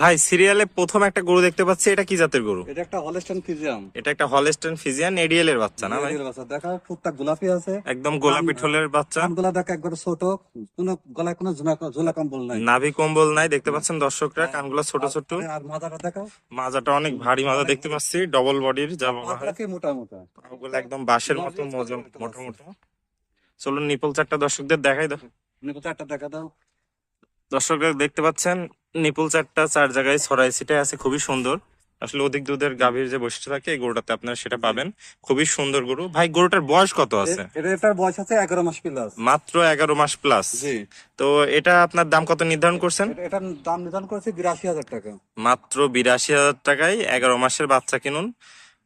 ভাই সিরিয়ালে প্রথম একটা গরু দেখতে পাচ্ছি এটা কি জাতের গরু? এটা একটা হলস্টাইন ফিজিয়াম। এটা একটা হলস্টেন ফিজিয়ান এডিএল এর বাচ্চা না ভাই? দেখা ফুটটা গোলাপি আছে। একদম গোলাপি ঠোলের বাচ্চা। কানগুলা দেখা একবার ছোট। কোনো গলায় কোনো ঝুলা কম্বল নাই। নাভি কম্বল নাই দেখতে পাচ্ছেন দর্শকরা কানগুলো ছোট ছোট। আর মাথাটা দেখা। মাজাটা অনেক ভারী মাজা দেখতে পাচ্ছি ডবল বডির যা বলা হয়। মোটা মোটা? ওগুলো একদম বাঁশের মতো মজম মোটা মোটা। চলুন নিপল চারটা দর্শকদের দেখাই দাও। নিপল চারটা দেখা দাও দর্শকরা দেখতে পাচ্ছেন নিপুল চারটা চার জায়গায় ছড়াই ছিটায় আছে খুবই সুন্দর। আসলে অধিক দুধের গাভীর যে বৈশিষ্ট্য থাকে এই গরুটাতে আপনারা সেটা পাবেন। খুবই সুন্দর গরু। ভাই গরুটার বয়স কত আছে? এটার বয়স আছে এগারো মাস প্লাস মাত্র এগারো মাস প্লাস তো এটা আপনার দাম কত নির্ধারণ করছেন? এটা- এটার দাম নির্ধারণ করেছে বিরাশি হাজার টাকা। মাত্র বিরাশি হাজার টাকায় এগারো মাসের বাচ্চা কিনুন।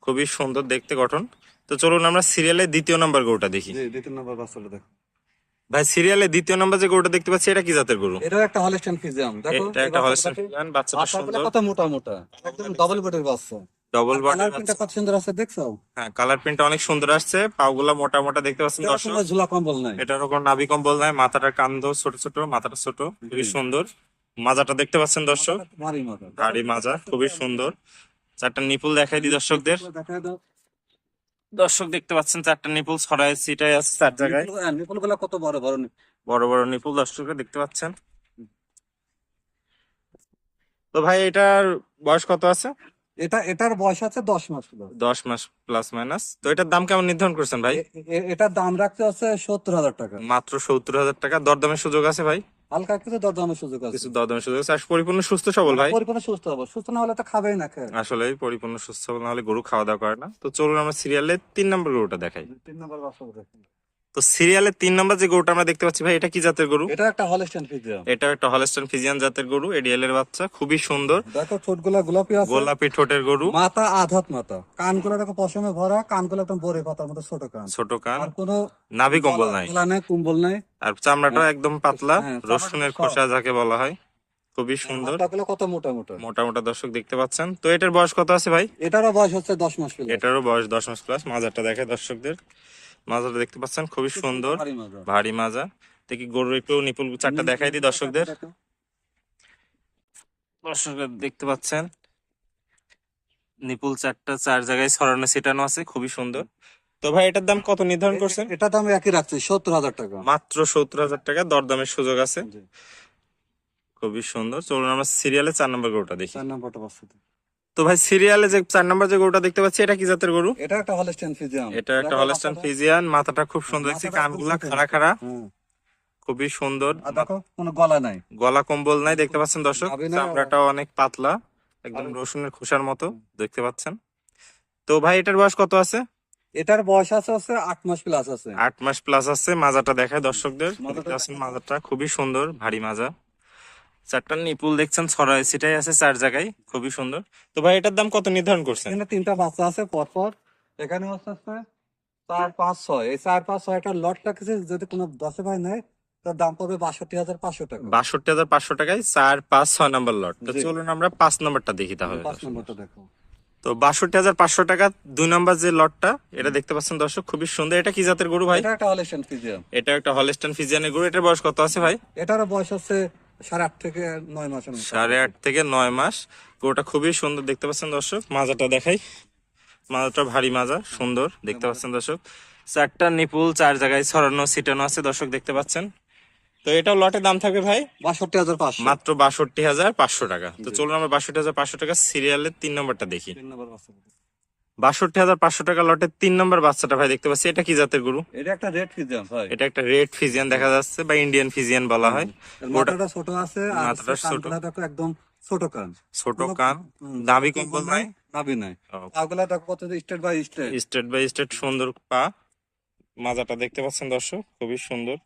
খুবই সুন্দর দেখতে গঠন। তো চলুন আমরা সিরিয়ালে দ্বিতীয় নম্বর গরুটা দেখি। দ্বিতীয় নম্বর বাচ্চাটা দেখো। ভাই সিরিয়ালে দ্বিতীয় নম্বর যে গরুটা দেখতে পাচ্ছি এটা কি জাতের গরু? এটাও একটা হলস্টাইন ফিজিয়াম দেখো এটা একটা হলস্টেন বাচ্চাটা বাচ্চাগুলো সুন্দর। কত মোটা মোটা? একদম ডাবল বডির বাচ্চা। ডবল বডি কালার প্রিন্টটা কত সুন্দর আছে দেখছ? হ্যাঁ কালার প্রিন্টটা অনেক সুন্দর আসছে পাগুলা মোটা মোটা দেখতে পাচ্ছেন দর্শক। কোনো ঝুলা কম্বল নাই। এটার ওপর নাভি কম্বল নাই মাথাটা কান্দ ছোট ছোট মাথাটা ছোট খুবই সুন্দর। মাজাটা দেখতে পাচ্ছেন দর্শক? ভারী গাড়ি মাজা খুবই সুন্দর। চারটা নিপুল দেখাই দিই দর্শকদের। দেখা দাও। দর্শক দেখতে পাচ্ছেন চারটা নিপুল ছড়ায় সিটাই আছে চার জায়গায়। নিপুলগুলা কত বড় বড় বড় বড় নিপুল দর্শকরা দেখতে পাচ্ছেন। তো ভাই এটার বয়স কত আছে? এটা এটার বয়স আছে দশ মাস দশ মাস প্লাস মাইনাস তো এটার দাম কেমন নির্ধারণ করছেন ভাই? এটার দাম রাখতে আছে সত্তর হাজার টাকা। মাত্র সত্তর হাজার টাকা। দরদামের সুযোগ আছে ভাই? হালকা কিছু দরদামের সুযোগ আছে। কিছু দরদামের সুযোগ আছে। পরিপূর্ণ সুস্থ সবল ভাই? পরিপূর্ণ সুস্থ হব। সুস্থ না হলে তো খাবেই না খেয়ে আসলে পরিপূর্ণ সুস্থ সবল না হলে গরু খাওয়া দাওয়া করে না। তো চলুন আমরা সিরিয়ালে তিন নম্বর গরুটা দেখাই। তিন নম্বর বাচ্চা দেখুন তো সিরিয়ালের তিন নম্বর যে গরুটা আমরা দেখতে পাচ্ছি ভাই এটা কি জাতের গরু? এটা একটা হলস্টাইন ফিজিয়ান এটা একটা হলস্টন ফিজিয়ান জাতের গরু এডিএল এর বাচ্চা খুবই সুন্দর। দেখো ঠোঁটগুলা গোলাপি আছে। গোলাপি ঠোঁটের গরু। মাথা আধাত মাথা। কানগুলো দেখো পশমে ভরা কানগুলো একদম বড়ে পাতার মতো ছোট কান। ছোট কান। আর কোনো নাভি কম্বল নাই। গলা নাই কুম্বল নাই। আর চামড়াটা একদম পাতলা হ্যাঁ, রসুনের খোসা যাকে বলা হয় খুবই সুন্দর। হাতটাগুলো কত মোটা মোটা। মোটা মোটা দর্শক দেখতে পাচ্ছেন। তো এটার বয়স কত আছে ভাই? এটারও বয়স হচ্ছে দশ মাস প্লাস। এটারও বয়স দশ মাস প্লাস মাজারটা দেখে দর্শকদের। মাজারটা দেখতে পাচ্ছেন? খুবই সুন্দর। ভারী মাজা। দেখি গরুর একটু নিপুল চারটা দেখাই দিই দর্শকদের। দর্শকরা দেখতে পাচ্ছেন? নিপুল চারটা চার জায়গায় ছড়ানো ছিটানো আছে খুবই সুন্দর। তো ভাই এটার দাম কত নির্ধারণ করছেন? এটা দাম একই রাখছে সত্তর হাজার টাকা। মাত্র সত্তর হাজার টাকা দরদামের সুযোগ আছে। খুবই সুন্দর। চলুন আমরা সিরিয়ালে চার নম্বর গরুটা দেখি। চার নম্বরটা তো ভাই সিরিয়ালে যে চার নম্বর যে গরুটা দেখতে পাচ্ছি এটা কি জাতের গরু? এটা একটা হলস্টাইন ফিজিয়াম এটা একটা হলস্টান ফিজিয়ান মাথাটা খুব সুন্দর। দেখছি কানগুলা খাড়া খাড়া। খুবই সুন্দর। দেখো কোনো গলা নাই। গলা কম্বল নাই দেখতে পাচ্ছেন দর্শক। চামড়াটাও অনেক পাতলা একদম রসুনের খোসার মতো দেখতে পাচ্ছেন। তো ভাই এটার বয়স কত আছে? এটার বয়স আছে হচ্ছে আট মাস প্লাস আছে। আট মাস প্লাস আছে মাজাটা দেখায় দর্শকদের। মাজাটা খুবই সুন্দর ভারী মাজা। চারটা নিপুল দেখছেন ছড়ায় সেটাই আছে চার জায়গায় খুবই সুন্দর। তো ভাই এটার দাম কত নির্ধারণ করছেন? এখানে তিনটা বাচ্চা আছে পরপর। এখানে হচ্ছে চার পাঁচ ছয়। এই চার পাঁচ ছয়টা লট রাখছে যদি কোনো দশে ভাই নেয় তার দাম পড়বে বাষট্টি হাজার পাঁচশো টাকা। বাষট্টি হাজার পাঁচশো টাকায় চার পাঁচ ছয় নম্বর লট। তো চলুন আমরা পাঁচ নম্বরটা দেখি তাহলে পাঁচ নম্বরটা দেখো। তো বাষট্টি হাজার পাঁচশো টাকা দুই নম্বর যে লটটা এটা দেখতে পাচ্ছেন দর্শক খুবই সুন্দর। এটা কি জাতের গরু ভাই? এটা একটা এটা একটা হলস্টান ফিজিয়ানের গরু। এটার বয়স কত আছে ভাই? এটারও বয়স হচ্ছে সাড়ে আট থেকে নয় মাসের সাড়ে আট থেকে নয় মাস। গরুটা খুবই সুন্দর দেখতে পাচ্ছেন দর্শক? মাজাটা দেখাই। মাজাটা ভারী মাজা সুন্দর দেখতে পাচ্ছেন দর্শক? চারটা নিপুল চার জায়গায় ছড়ানো ছিটানো আছে দর্শক দেখতে পাচ্ছেন? তো এটাও লটের দাম থাকবে ভাই? বাষট্টি হাজার পাঁচশো। মাত্র বাষট্টি হাজার পাঁচশো টাকা। তো চলুন আমরা বাষট্টি হাজার পাঁচশো টাকা সিরিয়ালের তিন নম্বরটা দেখি। তিন নম্বর। বাষট্টি হাজার পাঁচশো টাকা লটের তিন নম্বর বাচ্চাটা ভাই দেখতে পাচ্ছি। এটা কি জাতের গরু? এটা একটা রেড ফিজিয়াম ভাই এটা একটা রেড ফিজিয়ান দেখা যাচ্ছে বা ইন্ডিয়ান ফিজিয়ান বলা হয়। মাথাটা ছোট আছে আর মাথাটা ছোট। একদম ছোট কান। ছোট কান দাবি কম্বল নাই নাভি নাই। পাগুলা কত state by state state by state সুন্দর পা। মাজাটা দেখতে পাচ্ছেন দর্শক খুবই সুন্দর।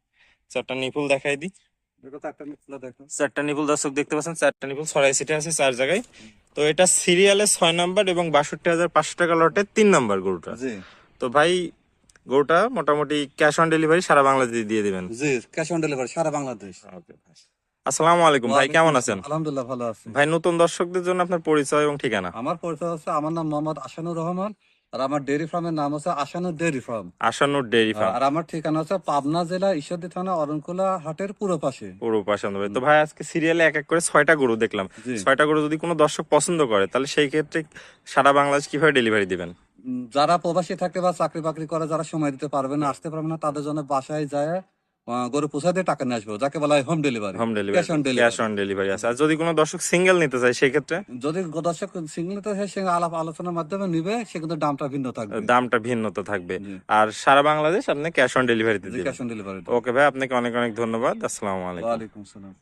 চারটা নিপুল দেখাই দিই। চারটা নিপুল দর্শক দেখতে পাচ্ছেন চারটা নিপুল ছড়াই সিটে আছে চার জায়গায়। তো এটা সিরিয়ালে ছয় নাম্বার এবং বাষট্টি হাজার পাঁচশো টাকা লটের তিন নাম্বার গরুটা। তো ভাই গরুটা মোটামুটি ক্যাশ অন ডেলিভারি সারা বাংলাদেশে দিয়ে দিবেন। জি ক্যাশ অন ডেলিভারি সারা বাংলাদেশ। আসসালামু আলাইকুম ভাই কেমন আছেন? আলহামদুলিল্লাহ ভালো আছি। ভাই নতুন দর্শকদের জন্য আপনার পরিচয় এবং ঠিকানা? আমার পরিচয় হচ্ছে আমার নাম মোহাম্মদ আসানুর রহমান। আর আমার ডেয়ারি ফার্মের নাম হচ্ছে ডেয়ারি ফার্ম আসানুর ফার্ম আর আমার ঠিকানা হচ্ছে পাবনা জেলা ঈশ্বরদী থানা অরণকুলা হাটের পুরো পাশে। পুরো হবে তো ভাই আজকে সিরিয়ালে এক এক করে ছয়টা গরু দেখলাম। জি। ছয়টা গরু যদি কোনো দর্শক পছন্দ করে তাহলে সেই ক্ষেত্রে সারা বাংলাদেশ কীভাবে ডেলিভারি দিবেন? উম, যারা প্রবাসী থাকে বা চাকরি বাকরি করে যারা সময় দিতে পারবে না আসতে পারবে না তাদের জন্য বাসায় যায় গরু পোষাতে টাকা নিয়ে আসব যাকে বলা হয় home delivery home delivery cash on delivery cash on delivery আছে আর যদি কোনো দর্শক সিঙ্গেল নিতে চায় সেই ক্ষেত্রে যদি দর্শক সিঙ্গেল নিতে চায় সে আলাপ আলোচনার মাধ্যমে নিবে সে কিন্তু দামটা ভিন্ন থাকবে। দামটা ভিন্ন তো থাকবে আর সারা বাংলাদেশ আপনি ক্যাশ অন ডেলিভারি দিতে ক্যাশ অন ডেলিভারি ওকে ভাই আপনাকে অনেক অনেক ধন্যবাদ। আসসালামু আলাইকুম। ওয়া আলাইকুম আসসালাম।